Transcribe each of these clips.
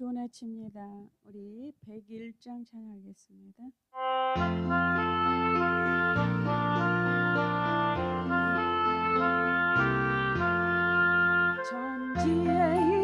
좋은 아침입니다. 우리 101장 찬양하겠습니다. 전지의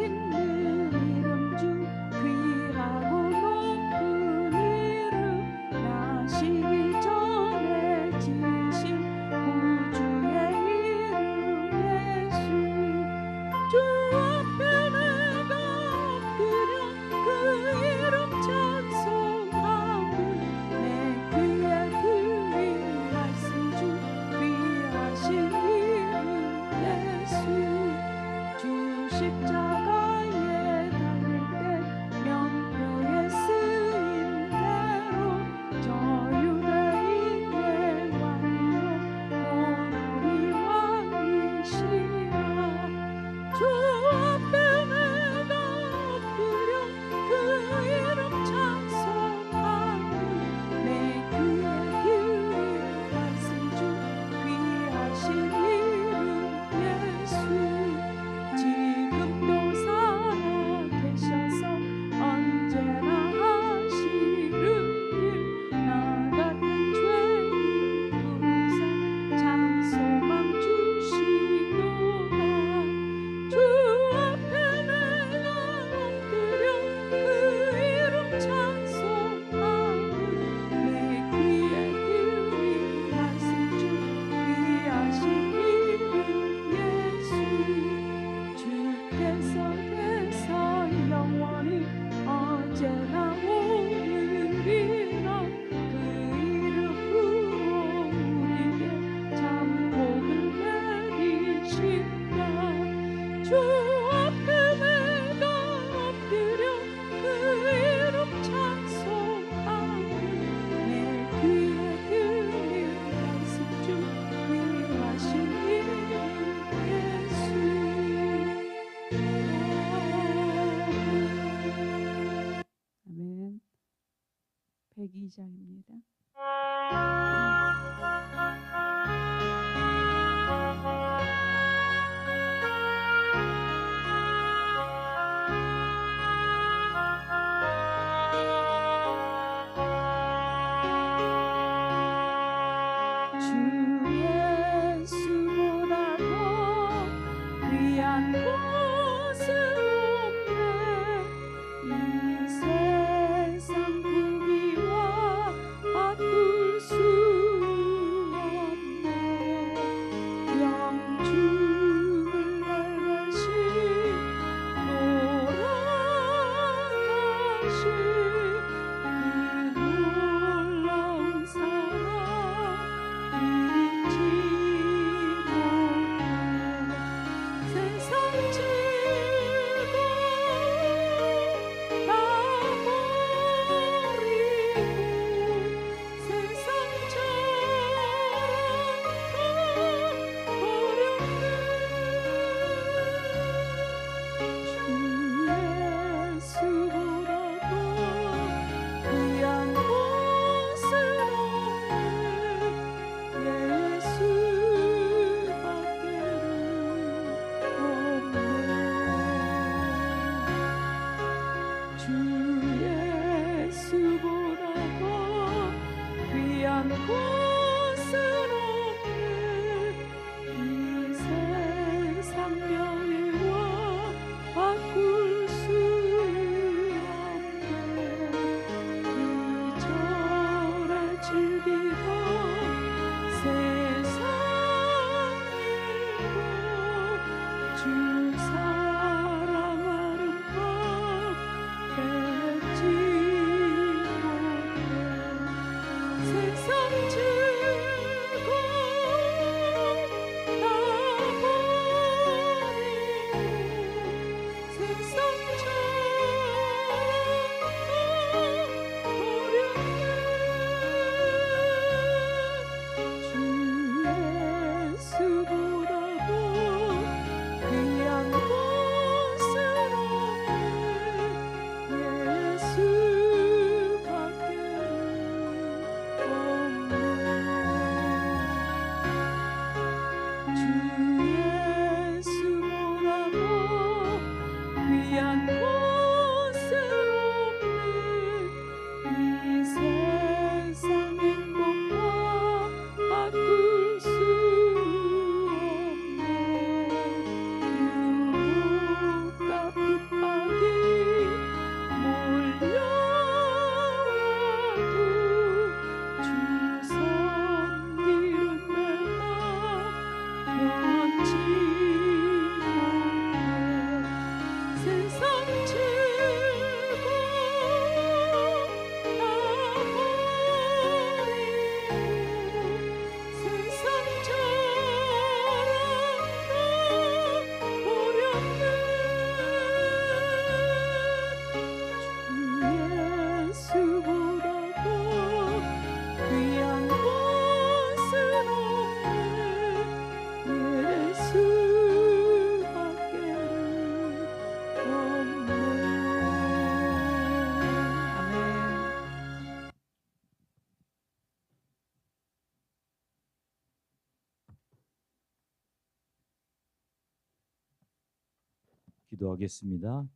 기도하겠습니다.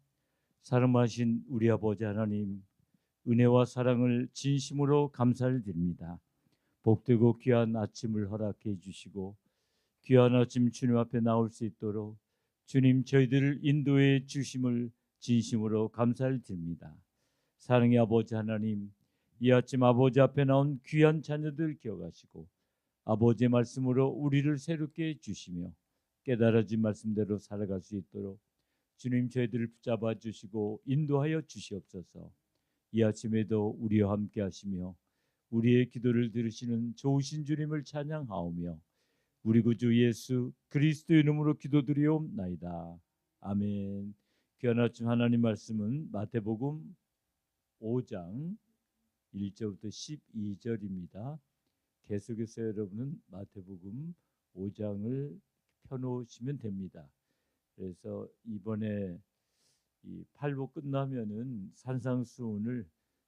사랑하신 우리 아버지 하나님, 은혜와 사랑을 진심으로 감사를 드립니다. 복되고 귀한 아침을 허락해 주시고 귀한 아침 주님 앞에 나올 수 있도록 주님 저희들을 인도해 주심을 진심으로 감사를 드립니다. 사랑의 아버지 하나님, 이 아침 아버지 앞에 나온 귀한 자녀들 기억하시고 아버지의 말씀으로 우리를 새롭게 해 주시며 깨달아진 말씀대로 살아갈 수 있도록 주님 저희들을 붙잡아 주시고 인도하여 주시옵소서. 이 아침에도 우리와 함께 하시며 우리의 기도를 들으시는 좋으신 주님을 찬양하오며 우리 구주 예수 그리스도의 이름으로 기도드리옵나이다. 아멘. 귀한 아침 하나님 말씀은 마태복음 5장 1절부터 12절입니다. 계속해서 여러분은 마태복음 5장을 펴놓으시면 됩니다. 그래서 이번에 이 8부 끝나면은 산상수훈을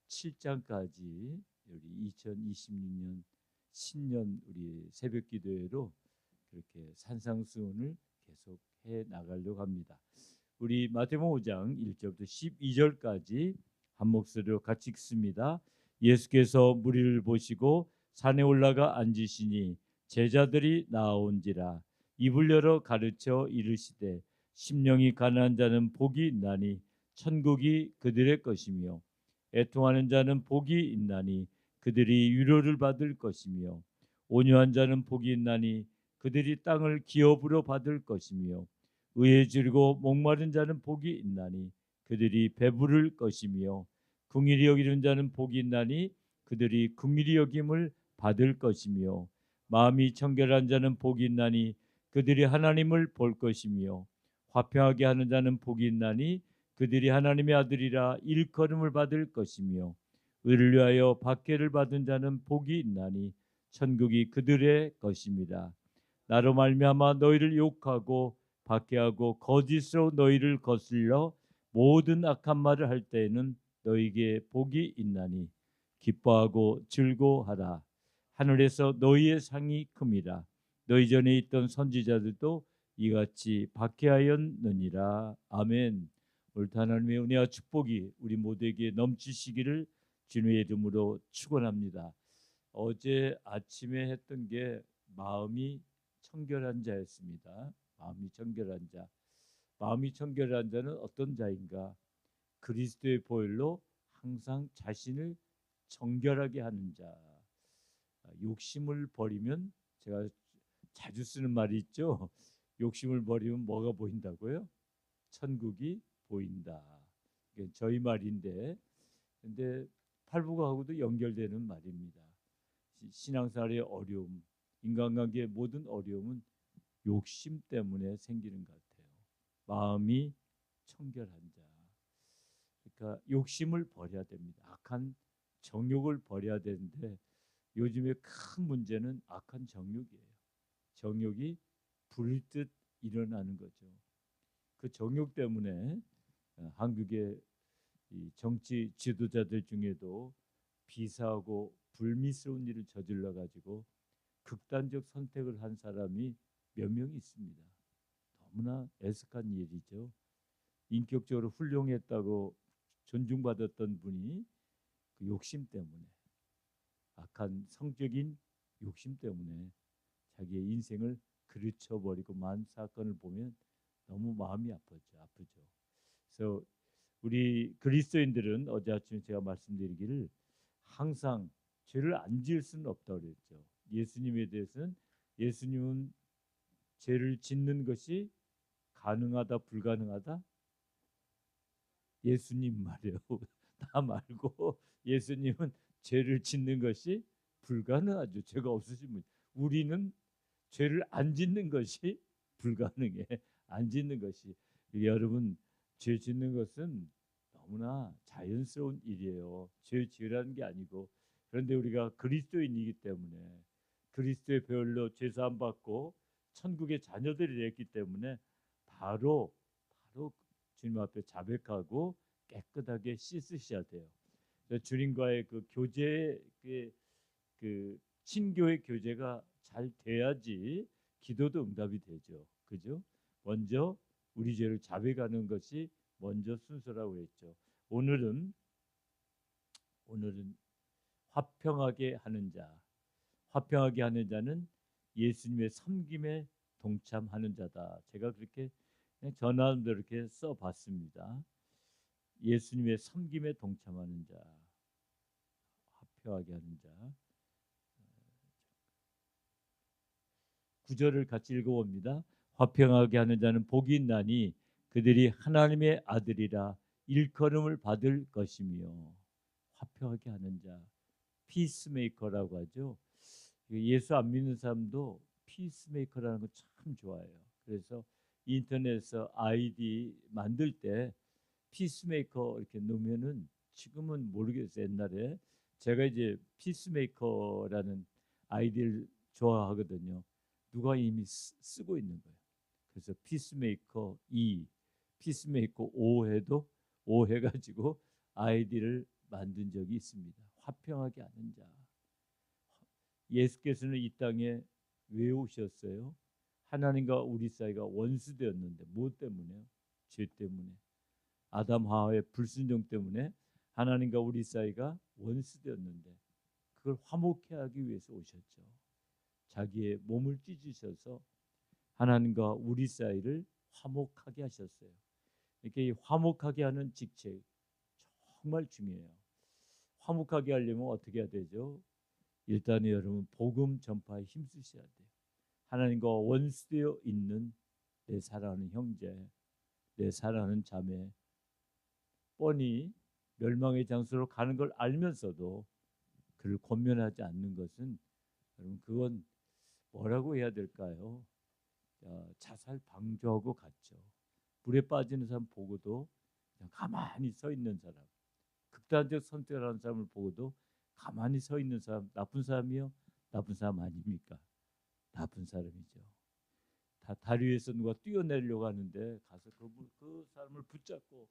7장까지 우리 2026년 신년 우리 새벽 기도회로 그렇게 산상수훈을 계속 해 나가려고 합니다. 우리 마태복음 5장 1절부터 12절까지 한 목소리로 같이 읽습니다. 예수께서 무리를 보시고 산에 올라가 앉으시니 제자들이 나온지라 입을 열어 가르쳐 이르시되 심령이 가난한 자는 복이 있나니 천국이 그들의 것이며 애통하는 자는 복이 있나니 그들이 위로를 받을 것이며 온유한 자는 복이 있나니 그들이 땅을 기업으로 받을 것이며 의에 지르고 목마른 자는 복이 있나니 그들이 배부를 것이며 궁일이 여기는 자는 복이 있나니 그들이 궁일이 여김을 받을 것이며 마음이 청결한 자는 복이 있나니 그들이 하나님을 볼 것이며 화평하게 하는 자는 복이 있나니 그들이 하나님의 아들이라 일컬음을 받을 것이며 의를 위하여 박해를 받은 자는 복이 있나니 천국이 그들의 것입니다. 나로 말미암아 너희를 욕하고 박해하고 거짓으로 너희를 거슬려 모든 악한 말을 할 때에는 너희에게 복이 있나니 기뻐하고 즐거워하라 하늘에서 너희의 상이 큼이라 너희 전에 있던 선지자들도 이같이 박해하였느니라 아멘. 옳다 하나님의 은혜와 축복이 우리 모두에게 넘치시기를 주님의 이름으로 축원합니다. 어제 아침에 했던 게 마음이 청결한 자였습니다. 마음이 청결한 자. 마음이 청결한 자는 어떤 자인가? 그리스도의 보혈로 항상 자신을 정결하게 하는 자. 욕심을 버리면 제가 자주 쓰는 말이 있죠. 욕심을 버리면 뭐가 보인다고요? 천국이 보인다. 이게 저희 말인데, 근데 팔부가하고도 연결되는 말입니다. 신앙생활의 어려움, 인간관계의 모든 어려움은 욕심 때문에 생기는 것 같아요. 마음이 청결한 자. 그러니까 욕심을 버려야 됩니다. 악한 정욕을 버려야 되는데 요즘에 큰 문제는 악한 정욕이에요. 정욕이 불듯 일어나는 거죠. 그 정욕 때문에 어, 한국의 정치 지도자들 중에도 비사하고 불미스러운 일을 저질러 가지고 극단적 선택을 한 사람이 몇명 있습니다. 너무나 애석한 일이죠. 인격적으로 훌륭했다고 존중받았던 분이 그 욕심 때문에 악한 성적인 욕심 때문에 자기의 인생을 그르쳐 버리고 만 사건을 보면 너무 마음이 아프죠. 아프죠. 그래서 우리 그리스도인들은 어제 아침에 제가 말씀드리기를 항상 죄를 안 지을 수는 없다고 그랬죠. 예수님에 대해서는 예수님은 죄를 짓는 것이 가능하다 불가능하다 예수님 말이에요. 나 말고 예수님은 죄를 짓는 것이 불가능하죠. 죄가 없으신 분. 우리는 죄를 안 짓는 것이 불가능해. 안 짓는 것이 여러분 죄 짓는 것은 너무나 자연스러운 일이에요. 죄 지으라는 게 아니고 그런데 우리가 그리스도인이기 때문에 그리스도의 배울로 죄 사함 받고 천국의 자녀들이 됐기 때문에 바로 바로 주님 앞에 자백하고 깨끗하게 씻으셔야 돼요. 주님과의 그 교제 그, 그 친교의 교제가 잘 돼야지 기도도 응답이 되죠. 그죠? 먼저 우리 죄를 자백하는 것이 먼저 순서라고 했죠. 오늘은 오늘은 화평하게 하는 자, 화평하게 하는 자는 예수님의 섬김에 동참하는 자다. 제가 그렇게 전화도 이렇게 써 봤습니다. 예수님의 섬김에 동참하는 자, 화평하게 하는 자. 구절을 같이 읽어봅니다. 화평하게 하는 자는 복이 있나니 그들이 하나님의 아들이라 일컬음을 받을 것이며 화평하게 하는 자 피스메이커라고 하죠. 예수 안 믿는 사람도 피스메이커라는 거 참 좋아해요. 그래서 인터넷에서 아이디 만들 때 피스메이커 이렇게 넣으면은 지금은 모르겠어요. 옛날에 제가 이제 피스메이커라는 아이디를 좋아하거든요. 누가 이미 쓰, 쓰고 있는 거예요. 그래서 피스메이커 2, 피스메이커 5 해도 5 해 가지고 아이디를 만든 적이 있습니다. 화평하게 하는 자. 예수께서는 이 땅에 왜 오셨어요? 하나님과 우리 사이가 원수되었는데 무엇 때문에요? 죄 때문에. 아담 하와의 불순종 때문에 하나님과 우리 사이가 원수되었는데 그걸 화목케 하기 위해서 오셨죠. 자기의 몸을 찢으셔서 하나님과 우리 사이를 화목하게 하셨어요. 이렇게 화목하게 하는 직책 정말 중요해요. 화목하게 하려면 어떻게 해야 되죠? 일단 여러분 복음 전파에 힘쓰셔야 돼요. 하나님과 원수되어 있는 내 사랑하는 형제, 내 사랑하는 자매, 뻔히 멸망의 장소로 가는 걸 알면서도 그를 권면하지 않는 것은 여러분 그건 뭐라고 해야 될까요? 자살 방조하고 같죠. 물에 빠지는 사람 보고도 그냥 가만히 서 있는 사람, 극단적 선택을 하는 사람을 보고도 가만히 서 있는 사람, 나쁜 사람이요? 나쁜 사람 아닙니까? 나쁜 사람이죠. 다 다리 위에서 누가 뛰어내려고 하는데 가서 그, 그 사람을 붙잡고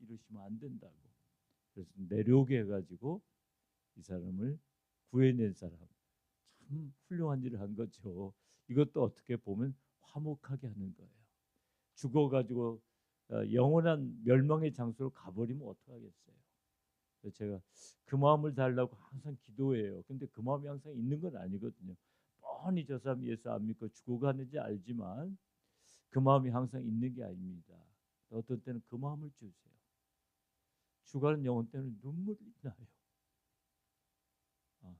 이러시면 안 된다고. 그래서 내려오게 해가지고 이 사람을 구해낸 사람 참 훌륭한 일을 한 거죠. 이것도 어떻게 보면 화목하게 하는 거예요. 죽어가지고 어, 영원한 멸망의 장소로 가버리면 어떡하겠어요. 제가 그 마음을 달라고 항상 기도해요. 근데 그 마음이 항상 있는 건 아니거든요. 뻔히 저 사람 예수 안 믿고 죽어가는지 알지만 그 마음이 항상 있는 게 아닙니다. 어떤 때는 그 마음을 주세요. 죽어가는 영혼 때는 눈물이 나요. 아.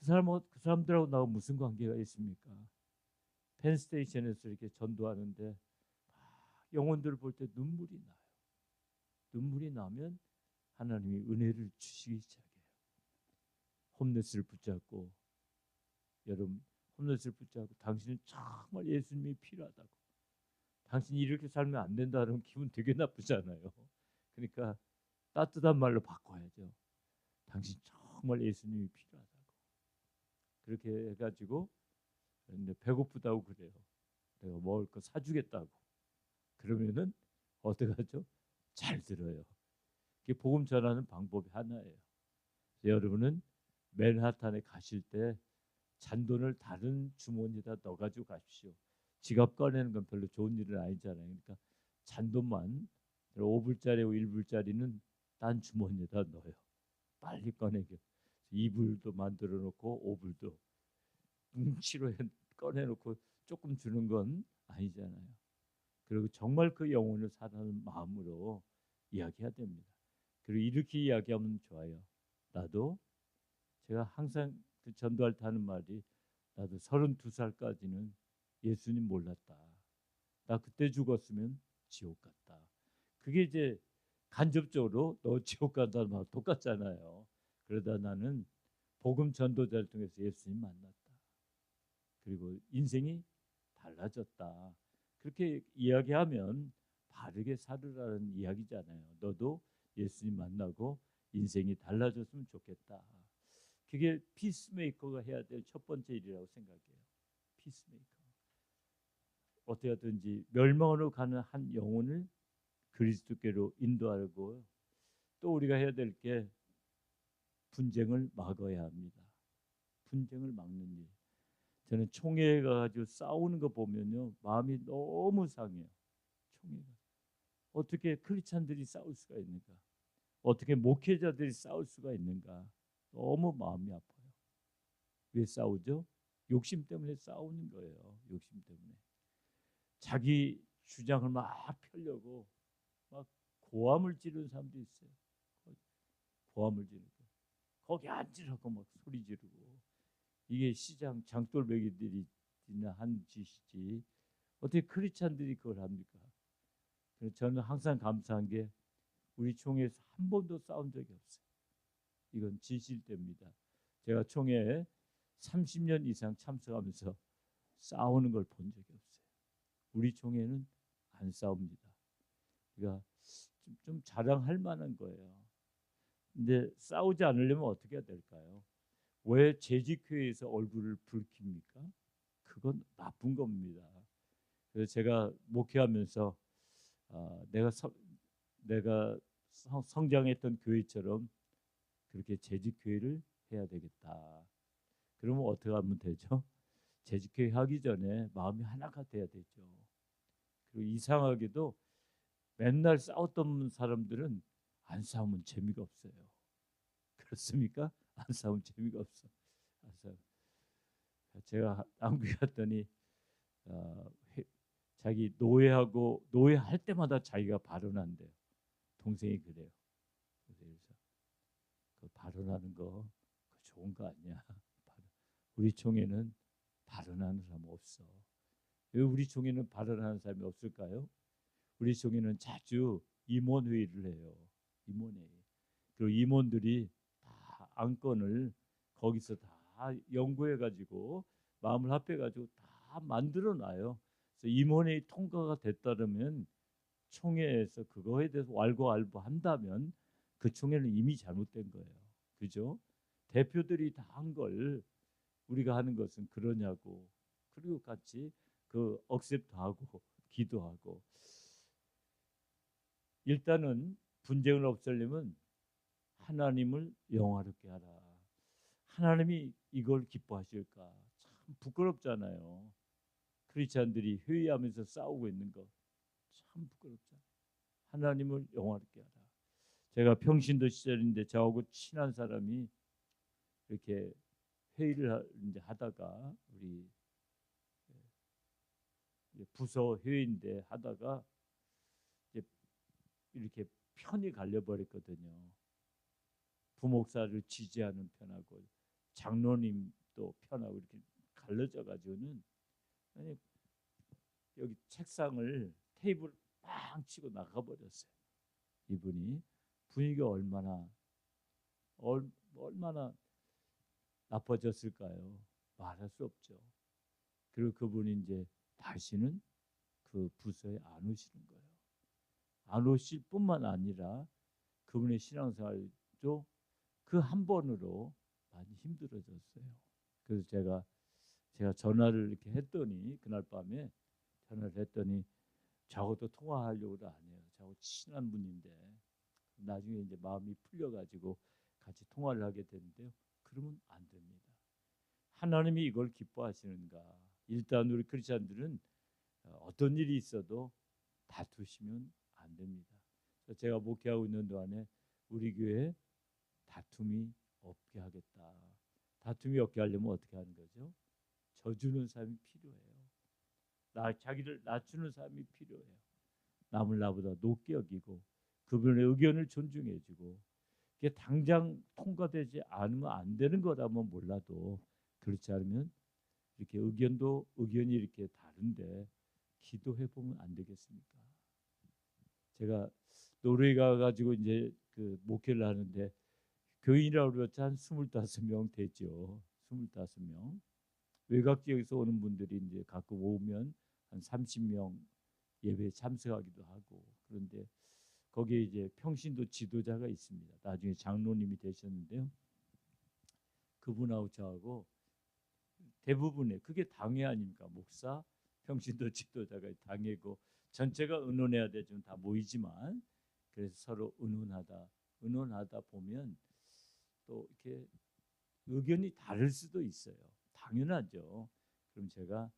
그 사람 그 사람들하고 나하고 무슨 관계가 있습니까? 펜스테이션에서 이렇게 전도하는데 영혼들을 볼 때 눈물이 나요. 눈물이 나면 하나님이 은혜를 주시기 시작해요. 홈레스를 붙잡고 여러분 홈레스를 붙잡고 당신은 정말 예수님이 필요하다고. 당신이 이렇게 살면 안 된다는 기분 되게 나쁘잖아요. 그러니까 따뜻한 말로 바꿔야죠. 당신 정말 예수님이 필요하다고. 그렇게 해가지고 근데 배고프다고 그래요. 내가 먹을 거 사주겠다고. 그러면은 어떻게 하죠? 잘 들어요. 그게 복음 전하는 방법이 하나예요. 여러분은 맨하탄에 가실 때 잔돈을 다른 주머니에다 넣어가지고 가십시오. 지갑 꺼내는 건 별로 좋은 일은 아니잖아요. 그러니까 잔돈만 5불짜리, 1불짜리는 딴 주머니에다 넣어요. 빨리 꺼내게. 2불도 만들어 놓고 5불도 뭉치로 꺼내 놓고 조금 주는 건 아니잖아요. 그리고 정말 그 영혼을 사랑하는 마음으로 이야기해야 됩니다. 그리고 이렇게 이야기하면 좋아요. 나도 제가 항상 그 전도할 때 하는 말이 나도 32살까지는 예수님 몰랐다. 나 그때 죽었으면 지옥 갔다. 그게 이제 간접적으로 너 지옥 간다는 말 똑같잖아요. 그러다 나는 복음 전도자를 통해서 예수님 만났다. 그리고 인생이 달라졌다. 그렇게 이야기하면 바르게 살으라는 이야기잖아요. 너도 예수님 만나고 인생이 달라졌으면 좋겠다. 그게 피스메이커가 해야 될 첫 번째 일이라고 생각해요. 피스메이커. 어떻게 하든지 멸망으로 가는 한 영혼을 그리스도께로 인도하고 또 우리가 해야 될 게 분쟁을 막아야 합니다. 분쟁을 막는 일. 저는 총회 가지고 싸우는 거 보면요 마음이 너무 상해요. 총회가 어떻게 크리스찬들이 싸울 수가 있는가? 어떻게 목회자들이 싸울 수가 있는가? 너무 마음이 아파요. 왜 싸우죠? 욕심 때문에 싸우는 거예요. 욕심 때문에 자기 주장을 막 펴려고 막 고함을 지르는 사람도 있어요. 고함을 지르고 거기 앉으라고 막 소리 지르고 이게 시장 장돌배기들이 한 짓이지 어떻게 크리스찬들이 그걸 합니까? 그래서 저는 항상 감사한 게 우리 총회에서 한 번도 싸운 적이 없어요. 이건 진실됩니다. 제가 총회에 30년 이상 참석하면서 싸우는 걸 본 적이 없어요. 우리 총회는 안 싸웁니다. 그러니까 좀, 좀 자랑할 만한 거예요. 근데 싸우지 않으려면 어떻게 해야 될까요? 왜 재직회에서 얼굴을 붉힙니까? 그건 나쁜 겁니다. 그래서 제가 목회하면서 아, 내가 서, 내가 성, 성장했던 교회처럼 그렇게 재직회를 해야 되겠다. 그러면 어떻게 하면 되죠? 재직회 하기 전에 마음이 하나가 돼야 되죠. 그리고 이상하게도 맨날 싸웠던 사람들은 안 싸우면 재미가 없어요. 그렇습니까? 안 싸우면 재미가 없어. 안 싸우. 제가 안귀 갔더니 어, 회, 자기 노예하고 노예할 때마다 자기가 발언한대요. 동생이 그래요. 그래서 그 발언하는 거 좋은 거 아니야. 우리 총회는 발언하는 사람 없어. 왜 우리 총회는 발언하는 사람이 없을까요? 우리 총회는 자주 임원 회의를 해요. 임원 회의. 그리고 임원들이 다 안건을 거기서 다 연구해 가지고 마음을 합해 가지고 다 만들어 놔요. 그래서 임원회의 통과가 됐다면 총회에서 그거에 대해서 왈가왈부 한다면 그 총회는 이미 잘못된 거예요. 그죠? 대표들이 다 한 걸 우리가 하는 것은 그러냐고 그리고 같이 그 억셉트하고 기도하고 일단은 분쟁을 없애려면 하나님을 영화롭게 하라. 하나님이 이걸 기뻐하실까? 참 부끄럽잖아요. 크리스찬들이 회의하면서 싸우고 있는 거 참 부끄럽잖아요. 하나님을 영화롭게 하라. 제가 평신도 시절인데 저하고 친한 사람이 이렇게 회의를 이제 하다가 우리 부서 회의인데 하다가 이제 이렇게 편이 갈려 버렸거든요. 부목사를 지지하는 편하고 장로님도 편하고 이렇게 갈라져 가지고는 아니 여기 책상을 테이블 빵 치고 나가 버렸어요. 이분이 분위기가 얼마나 얼, 얼마나 나빠졌을까요? 말할 수 없죠. 그리고 그분이 이제 다시는 그 부서에 안 오시는 거예요. 안 오실 뿐만 아니라 그분의 신앙생활도 그 한 번으로 많이 힘들어졌어요. 그래서 제가 제가 전화를 이렇게 했더니 그날 밤에 전화를 했더니 저하고도 통화하려고도 안 해요. 저하고 친한 분인데 나중에 이제 마음이 풀려가지고 같이 통화를 하게 되는데요. 그러면 안 됩니다. 하나님이 이걸 기뻐하시는가? 일단 우리 크리스천들은 어떤 일이 있어도 다투시면 안 됩니다. 제가 목회하고 있는 동안에 우리 교회 다툼이 없게 하겠다. 다툼이 없게 하려면 어떻게 하는 거죠? 져주는 사람이 필요해요. 나 자기를 낮추는 사람이 필요해요. 남을 나보다 높게 여기고 그분의 의견을 존중해주고 이게 당장 통과되지 않으면 안 되는 거라면 몰라도 그렇지 않으면 이렇게 의견도 의견이 이렇게 다른데 기도해 보면 안 되겠습니까? 제가 노르웨이 가 가지고 이제 그 목회를 하는데 교인이라고 그랬지 한 25명 되죠. 25명. 외곽 지역에서 오는 분들이 이제 가끔 오면 한 30명 예배에 참석하기도 하고 그런데 거기에 이제 평신도 지도자가 있습니다. 나중에 장로님이 되셨는데요. 그분하고 저하고 대부분의 그게 당회 아닙니까? 목사, 평신도 지도자가 당회고 전체가 의논해야 되지만 다 모이지만 그래서 서로 의논하다 의논하다 보면 또 이렇게 의견이 다를 수도 있어요. 당연하죠. 그럼 제가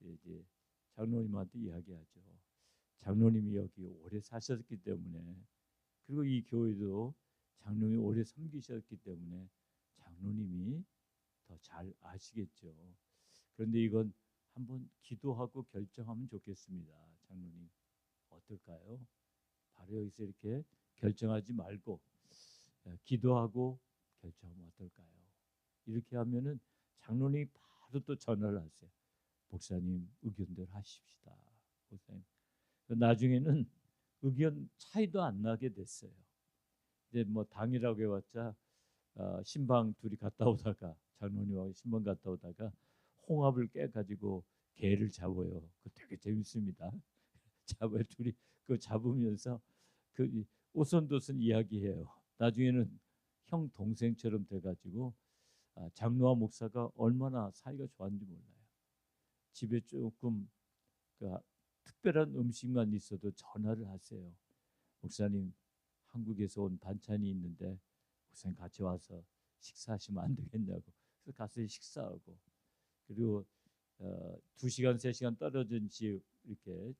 이제 장로님한테 이야기하죠. 장로님이 여기 오래 사셨기 때문에 그리고 이 교회도 장로님이 오래 섬기셨기 때문에 장로님이 더 잘 아시겠죠. 그런데 이건 한번 기도하고 결정하면 좋겠습니다. 장로님 어떨까요? 바로 여기서 이렇게 결정하지 말고 예, 기도하고 결정하면 어떨까요? 이렇게 하면은 장로님이 바로 또 전화를 하세요. 목사님 의견대로 하십시다. 목사님 나중에는 의견 차이도 안 나게 됐어요. 이제 뭐 당이라고 해봤자 어, 신방 둘이 갔다 오다가 장로님하고 신방 갔다 오다가 홍합을 깨 가지고 개를 잡아요. 그 되게 재밌습니다. 잡아요 둘이 그 잡으면서 그 오손도손 이야기해요. 나중에는 형 동생처럼 돼가지고 아, 장로와 목사가 얼마나 사이가 좋았는지 몰라요. 집에 조금 그 특별한 음식만 있어도 전화를 하세요. 목사님 한국에서 온 반찬이 있는데 목사님 같이 와서 식사하시면 안 되겠냐고. 그래서 가서 식사하고 그리고 어, 두 시간 세 시간 떨어진 집 이렇게 어,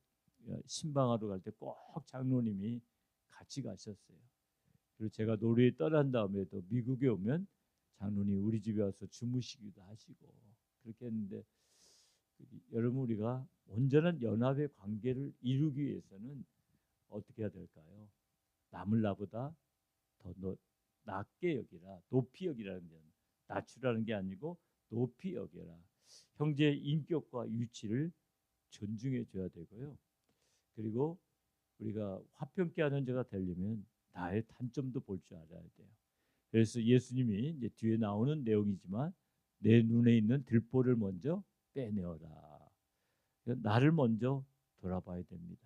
신방하러 갈 때 꼭 장로님이 같이 가셨어요. 그리고 제가 노르웨이 떠난 다음에도 미국에 오면 장로님 우리 집에 와서 주무시기도 하시고 그렇게 했는데 여러분 우리가 온전한 연합의 관계를 이루기 위해서는 어떻게 해야 될까요? 남을 나보다 더 노, 낮게 여기라 높이 여기라는 게 낮추라는 게 아니고 높이 여겨라 형제의 인격과 유치를 존중해 줘야 되고요 그리고 우리가 화평케 하는 자가 되려면 나의 단점도 볼 줄 알아야 돼요 그래서 예수님이 이제 뒤에 나오는 내용이지만 내 눈에 있는 들보를 먼저 빼내어라. 나를 먼저 돌아봐야 됩니다.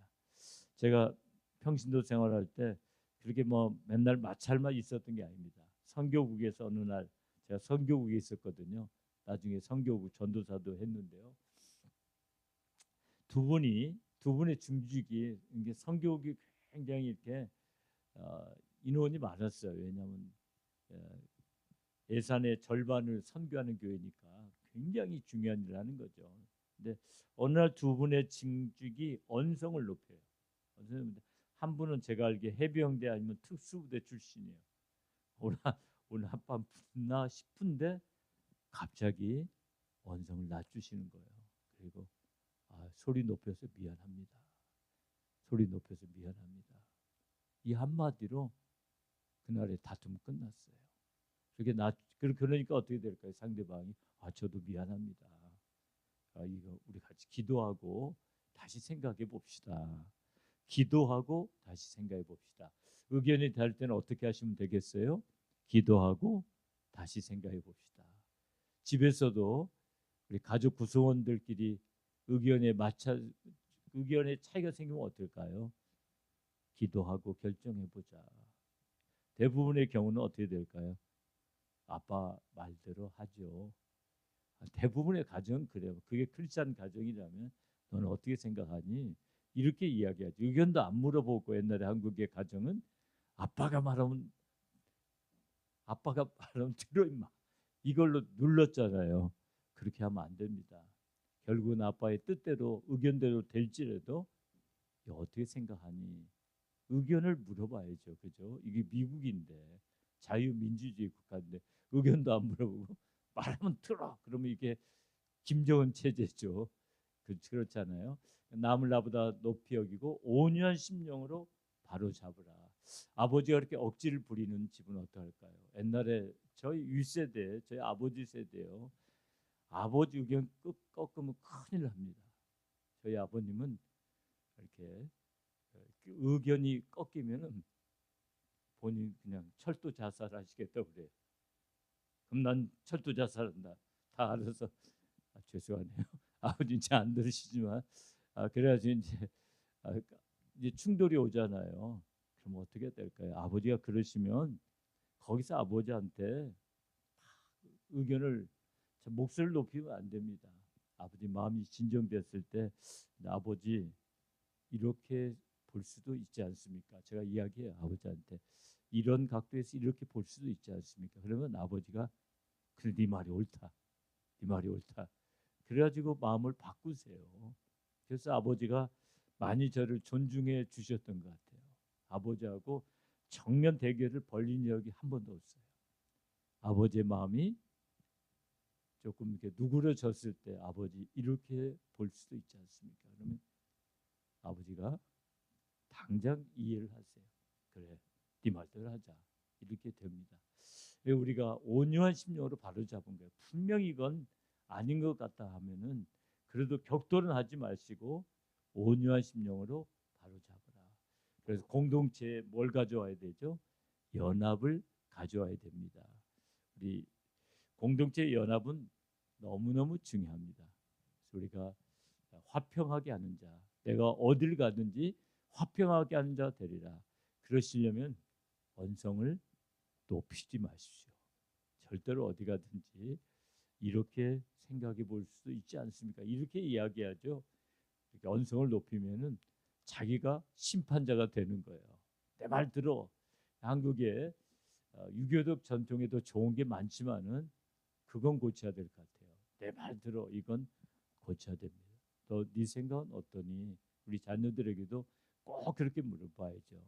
제가 평신도 생활할 때 그렇게 뭐 맨날 마찰만 있었던 게 아닙니다. 선교국에서 어느 날 제가 선교국에 있었거든요. 나중에 선교국 전도사도 했는데요. 두 분이 두 분의 중직이 이게 선교국이 굉장히 이렇게 어, 인원이 많았어요. 왜냐하면 예, 예산의 절반을 선교하는 교회니까 굉장히 중요한 일을 하는 거죠. 근데 어느 날 두 분의 징직이 언성을 높여요. 한 분은 제가 알기에 해병대 아니면 특수부대 출신이에요. 오늘 한밤 붙나 싶은데 갑자기 언성을 낮추시는 거예요. 그리고 아, 소리 높여서 미안합니다. 소리 높여서 미안합니다. 이 한마디로 그날의 다툼 끝났어요. 그렇게 나 그러니까 어떻게 될까요? 상대방이 아 저도 미안합니다. 아, 이거 우리 같이 기도하고 다시 생각해 봅시다. 기도하고 다시 생각해 봅시다. 의견이 다를 때는 어떻게 하시면 되겠어요? 기도하고 다시 생각해 봅시다. 집에서도 우리 가족 구성원들끼리 의견에 맞춰 의견에 차이가 생기면 어떨까요? 기도하고 결정해 보자. 대부분의 경우는 어떻게 될까요? 아빠 말대로 하죠. 대부분의 가정 그래요. 그게 크리스찬 가정이라면 너는 어떻게 생각하니? 이렇게 이야기하죠. 의견도 안 물어보고 옛날에 한국의 가정은 아빠가 말하면 아빠가 말하면 들어 임마 이걸로 눌렀잖아요. 그렇게 하면 안 됩니다. 결국은 아빠의 뜻대로 의견대로 될지라도 어떻게 생각하니? 의견을 물어봐야죠. 그죠? 이게 미국인데 자유민주주의 국가인데 의견도 안 물어보고 말하면 들어. 그러면 이게 김정은 체제죠. 그 그렇잖아요. 남을 나보다 높이 여기고 온유한 심령으로 바로 잡으라. 아버지가 그렇게 억지를 부리는 집은 어떨까요? 옛날에 저희 윗세대, 저희 아버지 세대요. 아버지 의견 꺾으면 큰일 납니다. 저희 아버님은 이렇게 의견이 꺾이면은 본인 그냥 철도 자살하시겠다고 그래요. 그럼 난 철도 자살한다. 다 알아서 아, 죄송하네요. 아버지 이제 안 들으시지만 아, 그래가지고 이제 아, 이제 충돌이 오잖아요. 그럼 어떻게 될까요? 아버지가 그러시면 거기서 아버지한테 의견을 목소리를 높이면 안 됩니다. 아버지 마음이 진정됐을 때 아버지 이렇게 볼 수도 있지 않습니까? 제가 이야기해요 아버지한테 이런 각도에서 이렇게 볼 수도 있지 않습니까? 그러면 아버지가 그래 네 말이 옳다, 네 말이 옳다. 그래가지고 마음을 바꾸세요. 그래서 아버지가 많이 저를 존중해 주셨던 것 같아요. 아버지하고 정면 대결을 벌린 적이 한 번도 없어요. 아버지의 마음이 조금 이렇게 누그러졌을 때 아버지 이렇게 볼 수도 있지 않습니까? 그러면 아버지가 당장 이해를 하세요. 그래, 네 말대로 하자. 이렇게 됩니다. 왜 우리가 온유한 심령으로 바로 잡은 거예요. 분명히 이건 아닌 것 같다 하면은 그래도 격돌은 하지 마시고 온유한 심령으로 바로 잡으라. 그래서 공동체에 뭘 가져와야 되죠? 연합을 가져와야 됩니다. 우리 공동체 연합은 너무너무 중요합니다. 우리가 화평하게 하는 자, 내가 어딜 가든지 화평하게 하는 자 되리라. 그러시려면 언성을 높이지 마십시오. 절대로 어디 가든지 이렇게 생각해 볼 수도 있지 않습니까? 이렇게 이야기하죠. 이렇게 언성을 높이면은 자기가 심판자가 되는 거예요. 내 말 들어. 한국에 어, 유교적 전통에도 좋은 게 많지만은 그건 고쳐야 될 것 같아요. 내 말 들어. 이건 고쳐야 됩니다. 또 네 생각은 어떠니? 우리 자녀들에게도 꼭 그렇게 물어봐야죠.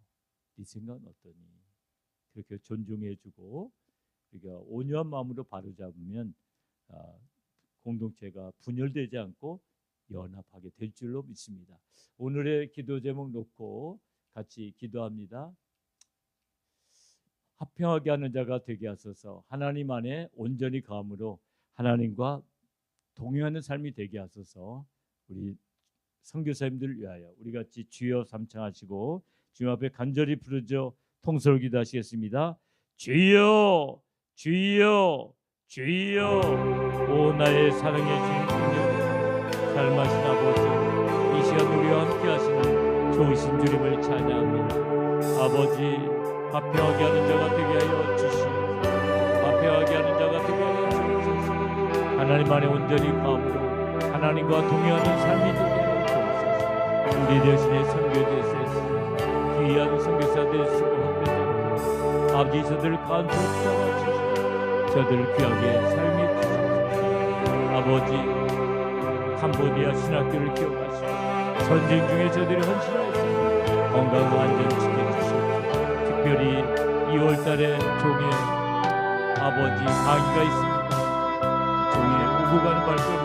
네 생각은 어떠니? 그렇게 존중해주고 우리가 온유한 마음으로 바로잡으면 아, 공동체가 분열되지 않고 연합하게 될 줄로 믿습니다. 오늘의 기도 제목 놓고 같이 기도합니다. 화평하게 하는 자가 되게 하소서. 하나님 안에 온전히 감으로 하나님과 동행하는 삶이 되게 하소서. 우리 선교사님들 위하여 우리 같이 주여 삼창하시고 주님 앞에 간절히 부르짖어 통솔 기도하시겠습니다. 주여, 주여, 주여, 오 나의 사랑의 주님, 살마신 아버지, 이 시간 우리와 함께하시는 좋으신 주님을 찬양합니다. 아버지, 화평하게 하는 자가 되게 하여 주시옵소서. 화평하게 하는 자가 되게 하여 주옵소서. 하나님 안에 온전히 마음으로 하나님과 동행하는 삶이 되게 하여 주옵소서. 우리 대신에 선교제에서 귀한 선교사들 수고합니다. 아버지 저들을 간섭 잡아 주시고 저들을 귀하게 삶에 주시옵소서. 아버지 캄보디아 신학교를 기억하시고 전쟁 중에 저들이 헌신하였습니다. 건강 안전 지켜주시고 특별히 2월달에 종의 아버지 강의가 있습니다. 종의 오고 가는 발걸음도